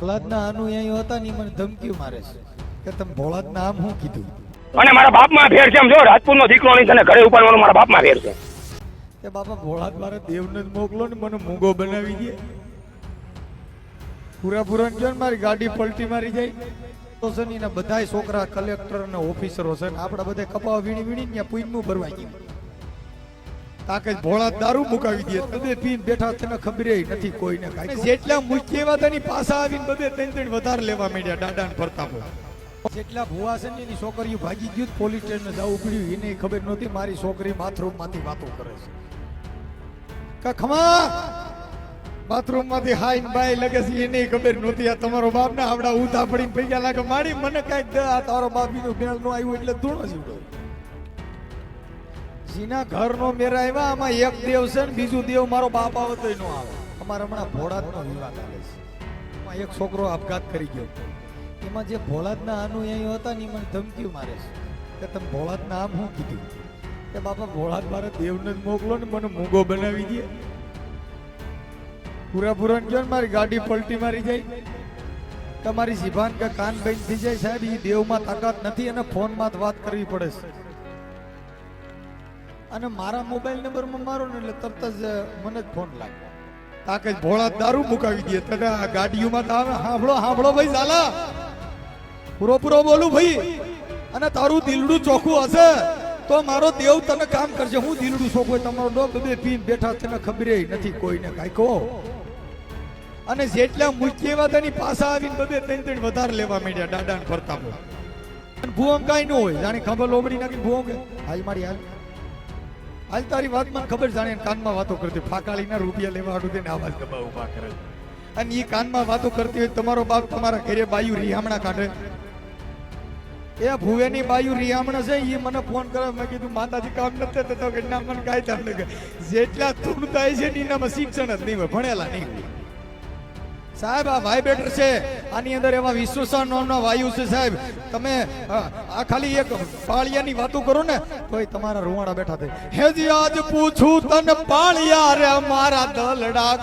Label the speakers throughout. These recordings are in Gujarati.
Speaker 1: ભોળાદના અનુયાયી હતા ને મને ધમકી મારે છે. કે તમે ભોળાદના નામ શું કીધું?
Speaker 2: અને મારા બાપમાં ફેર છે એમ જો રાજપૂત નો દીકરો નહીં તને ઘરે ઉપાડવાનો મારા બાપમાં ફેર છે.
Speaker 1: કે બાપા ભોળાદ મારા દેવને જ મોકલો ને મને મૂંગો બનાવી દે. પૂરા પૂરા ને ને મારી ગાડી પલટી મારી જાય. તો છે ને બધા છોકરા કલેક્ટર અને ઓફિસરો છે ને આપણા બધા કપાવ વીણી વીણી ત્યાં પૂઈનું ભરવા ગયું. તાકે ભોળા દારૂ મુકાવી દે. બધે પીન બેઠા તને ખબરે નથી કોઈને કાંઈ. જેટલા મુખ્ય એવા તેની પાસા આવીને બધે ત્રણ ત્રણ વધારે લેવા માંડ્યા દાડા ને પ્રતાપો જેટલા ભુવા છે ને એની છોકરીઓ ભાગી ગયું, પોલીસ સ્ટેશન જવું પડ્યું એને ખબર નહોતી મારી છોકરી બાથરૂમમાંથી વાતો કરે છે. ખમા? બાથરૂમમાંથી હાઈન બાઈ લગે છે, એને ખબર નહોતી. આ તમારો બાપ ને આવડા ઉધા પડીને પૈસા લાગે, મારી મને કાંઈક આ તારો બાપ બીજો મેળ નો આવ્યો એટલે ધૂણો જીવડો જીના ઘરનો મેરા આવ્યા આમાં એક દેવ છે ને બીજું દેવ મારો બાપ આવે નો આવે. અમારે હમણાં ભોળાદનો વિવાદ આવે છે. એમાં એક છોકરો આપઘાત કરી ગયો. એમાં જે ભોળાદના અનુયાયીઓ હતા ને મને ધમકીઓ મારે છે. કે તમે ભોળાદના આમ શું કીધું? કે બાપા ભોળાદ મારે દેવને જ મોકલો ને મને મૂંગો બનાવી દે. પૂરા પૂરા ગયો ને મારી ગાડી પલટી મારી જાય. તમારી જીભાન કે કાન બંધ થઈ જાય સાહેબ એ દેવમાં તાકાત નથી અને ફોનમાં જ વાત કરવી પડે છે. અને મારા મોબાઈલ નંબરમાં મારો ને એટલે તરત જ મને જ ફોન લાગે તાકે ભોળા દારૂ મુકાવી દે તને આ ગાડીઓમાં તો આવે. હાંભળો હાંભળો ભાઈ ઝાલા. પૂરો પૂરો બોલું ભાઈ. અને તારું દિલડું ચોખ્ખું હશે તો મારો દેવ તને કામ કરશે. હું દિલડું ચોખ્ખું? તમારો ડોબ બે પીન બેઠા તને ખબર નથી કોઈને કાંઈ. કહો. અને જેટલા મુખ્ય એવા તેની પાછા આવીને બધે ત્રણ ત્રણ વધારે લેવા માંડ્યા દાડા ને ફરતા. ભૂમ કાંઈ ન હોય. જાણે ખબર લોબડી નાખી ભૂમ કે હાલ મારી હાલ. હાલ તારી વાત મને ખબર જાણે કાનમાં વાતો કરતી ફાકાળીના રૂપિયા લેવા હાટુ તેને આવાજ ગબા ઊભા કરે અને એ કાનમાં વાતો કરતી હોય તમારો બાપ તમારા ઘરે બાયુ રિહામણા કાઢે. એ ભુવેની બાયુ રિહામણા છે એ મને ફોન કરે, મેં કીધું, માતાજી, કામ નથી થતો. તો કે ના, મને કાંઈ થાય જેટલા ધૂળ થાય છે ને એનામાં શિક્ષણ જ નહીં હોય, ભણેલા નહીં હોય. સાહેબ, આ વાઇબ્રેટર છે. આની અંદર એવા વિશ્વસન નામનો વાયુ છે, સાહેબ. તમે આ ખાલી એક પાળિયાની વાતો કરો ને, તોય તમારા રૂવાડા બેઠા થાય. હેજી આજ પૂછું તને પાળિયા રે મારા દલડા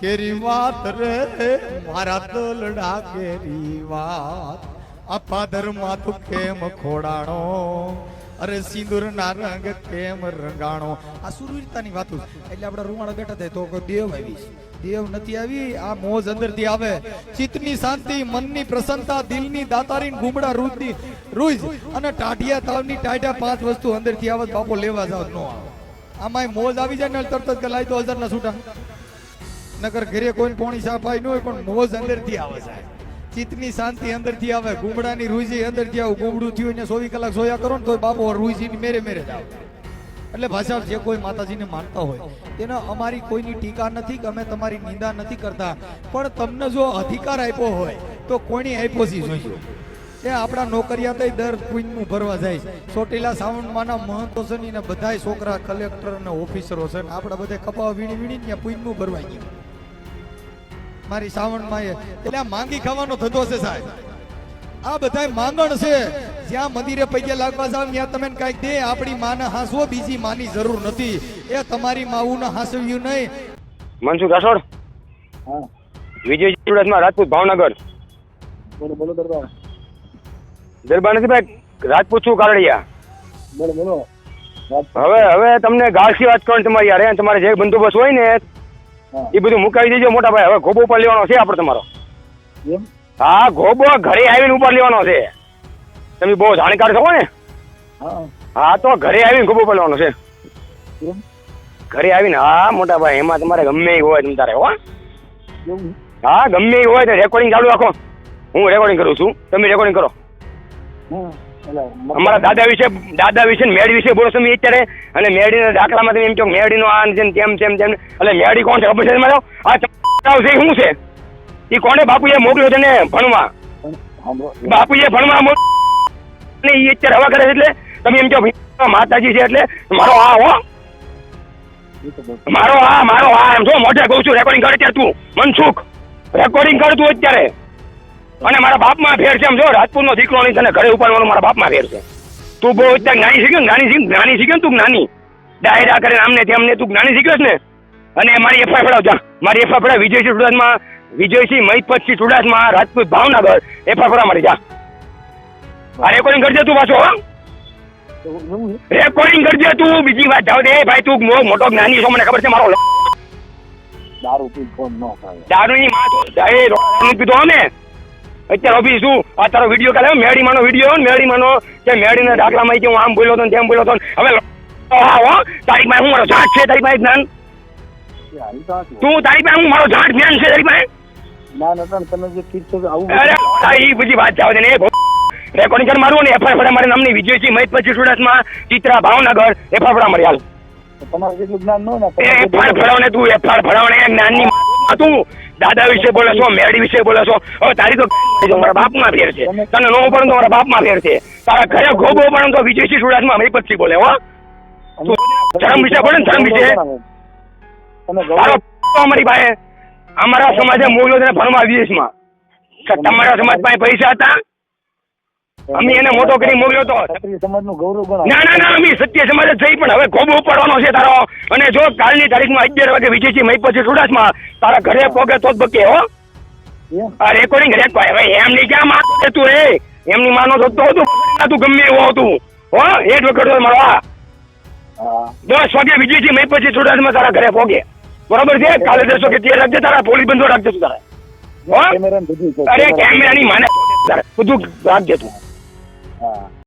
Speaker 1: કેરી વાત રે મારા દલડા કેરી વાત. આ પાદરમાં તું કેમ ખોડાણો? અરે સિંદૂર ના રંગ કેમ રંગાણો? આ સુરવીરતાની વાતો એટલે આપણા રૂવાડા બેઠા થાય તો દેવ આવી દેવ નથી આવી, આ મોજ અંદરથી આવે. ચિત્તની શાંતિ, મનની પ્રસન્નતા, દિલની દાતારી, ગુમડા રૂજની રૂજ અને ટાઢિયા તાવની ટાઢિયા પાંચ વસ્તુ અંદરથી આવે, બાપો લેવા જાવ નો આવે. આમાં મોજ આવી જાય ને તરત જ કે લાઈ તો હજાર ના છૂટા નગર ઘરે કોઈ પોણી સાફાઈ ન હોય પણ મોજ અંદરથી આવે સાહેબ. ચિત્તની શાંતિ અંદરથી આવે, ગુમડાની રૂજી અંદરથી આવે ગુમડું થયું ને ચોવીસ કલાક સોયા કરો ને તો બાપો રૂજીની મેરે મેરે જ આવે. એટલે ભાષા જે કોઈ માતાજીને માનતા હોય, તેને અમારી કોઈની ટીકા નથી કે અમે તમારી નિંદા નથી કરતા. પણ તમને જો અધિકાર આપ્યો હોય, તો કોની આપ્યો છે જોઈએ એ આપણા નોકરિયાત દર પુણ્યનું ભરવા જાય છે. ચોટીલા સાવણમાંના મહંતો છે ને બધાય છોકરા કલેક્ટર અને ઓફિસરો છે ને આપણા બધા કપાવા વીણી વીણી ત્યાં પુણ્યનું ભરવા ગયું. મારી શ્રાવણમાં એ એટલે આ માંગી ખાવાનો ધંધો છે સાહેબ. આ બધા માંગણ છે. જ્યાં મંદિરે પૈયા લાગવા જાવ ત્યાં તમે કાંઈક દે. આપણી માને હાંસવો બીજી માની જરૂર નથી. એ તમારી માવુને હાંસવ્યું નહીં.
Speaker 2: મનસુખ રાઠોડ?
Speaker 3: હા.
Speaker 2: વિજય ચુડાસમા રાજપૂત ભાવનગર.
Speaker 3: બોલો બોલો દરબાર.
Speaker 2: દરબાર નથી ભાઈ રાજપૂત છું કારડિયા.
Speaker 3: બોલો બોલો.
Speaker 2: હવે હવે તમને ગાળસી વાત કરવાની તમારી યાર. તમારે જે બંદોબસ્ત હોય ને એ બધું મુકાવી દેજો મોટા ભાઈ. હવે ગોબો ઉપર લેવાનો છે આપણે તમારો. હા ગોબો ઘરે આવીને ઉપર લેવાનો છે. તમે બહુ જાણકાર છો ને.
Speaker 3: હા.
Speaker 2: તો ઘરે આવીને ગોબો ઉપર લેવાનો છે. ઘરે આવીને હા મોટા ભાઈ એમાં તમારે ગમે એ હોય તમ તારે હો હા ગમે એ હોય તો રેકોર્ડિંગ ચાલુ રાખો. હું રેકોર્ડિંગ કરું છું. તમે રેકોર્ડિંગ કરો. અમારા દાદા વિશે દાદા વિશે મેળ મેડી વિશે બોલો તમે અત્યારે? અને મેડીના દાખલામાં તમે એમ કહો મેડીનો આ આન તેમ તેમ તેમ તેમ. એટલે મેડી કોણ છે? ખબર છે મારો આ છે શું છે? એ કોને બાપુએ મોકલ્યો છે ને ભણવા? બાપુએ ભણવા ને એ અત્યારે હવા કરે છે એટલે તમે એમ કહો માતાજી છે એટલે મારો આ હો. મારો આ મારો આ એમ જો મોઢે કહું છું રેકોર્ડિંગ કરે ત્યારે તું. મનસુખ રેકોર્ડિંગ કર તું અત્યારે. અને મારા બાપમાં ફેર છે એમ જો રાજપૂતનો દીકરો નહીં તને ઘરે ઉપાડવાનો મારા બાપમાં ફેર છે. તું બહુ અત્યારે જ્ઞાની શીખ્યો ને જ્ઞાની શીખ જ્ઞાની શીખ્યો તું જ્ઞાની. ડાયરા કરે આમને તેમને તું જ્ઞાની શીખ્યો ને? અને મારી એફઆઈ ફડાવ જા. મારી એફઆઈ પડાવ વિજય સુરતમાં વિજયસિંહ મહિપતસિંહ ચુડાસમા રાજપૂત ભાવનગર એફઆઈ ફરા મારી જા. આ રેકોર્ડિંગ કરજે તું પાછો? રેકોર્ડિંગ કરજે તું બીજી વાત જાવ દે ભાઈ તું મોટો જ્ઞાની છો મને ખબર છે મારો
Speaker 3: દારૂ પી ફોન ન દારૂ
Speaker 2: દારૂની માં તો એ રોડ પીધો ને અત્યારે અભી શું આ તારો વીડિયો કાલે મેડીમાંનો વીડિયો મેડીમાંનો કે મેડીના દાખલામાં કે હું આમ બોલ્યો હતો તેમ બોલ્યો હતો હવે હા હો તારી પાસે હું મારો જાત છે તારી પાસે જ્ઞાન.
Speaker 3: એ તો
Speaker 2: તારી પાસે હું મારો જાત જ્ઞાન છે તારી પાસે
Speaker 3: ના ના તમે જે કીધું આવું
Speaker 2: અરે આ બધી વાત આવે દે ને રેકોર્ડિંગ કર મારું ને એફઆઈઆર મારા નામની વિજયસિંહ મહિત પછી સુરતમાં ચિત્રા ભાવનગર એફઆઈઆર મારી હાલ.
Speaker 3: તમારે જેટલું જ્ઞાન ન હોય ને
Speaker 2: એ એફઆઈઆર ફડાવને તું એફઆઈઆર ફડાવને એક જ્ઞાનની તું. દાદા વિશે બોલે છો મેડી વિશે બોલે છો? હવે તારી તો મારા બાપમાં ફેર છે. તને નો પણ તો મારા બાપમાં ફેર છે. તારા ઘરે ગોબો પણ તો વિજયસિંહ સુડાસમાં મહિત પછી બોલે હો. ધર્મ વિશે બોલે ધર્મ વિશે? અમારી પાસે અમારા સમાજે મોકલ્યો તને ભણવા વિદેશમાં તમારા સમાજ પાસે પૈસા હતા? અમે એને મોટો કરી મોકલ્યો તો.
Speaker 3: સમાજનું ગૌરવ
Speaker 2: ના ના ના અમે સત્ય સમાજ જ થઈ પણ હવે ખોબો ઉપાડવાનો છે તારો. અને જો કાલની તારીખમાં અગિયાર વાગે વિજયજી મહી પછી સુડાસમાં તારા ઘરે પોગે તો જ બકે હો. આ રેકોર્ડિંગ રેકોર્ડ હવે એમની ક્યાં માનો છે તું એ? એમની માનો તો તો તું ગમે એવો હતું. હો એક વખત મારો આ. દસ વાગે વિજયજી મહી પછી સુડાસમાં તારા ઘરે પોગે. બરોબર છે? કાલે દસ વાગે ત્યાં રાખજે તારા પોલીસ બંધો રાખજે તું તારા. અરે કેમેરાની માને બધું રાખજે તું.
Speaker 3: હા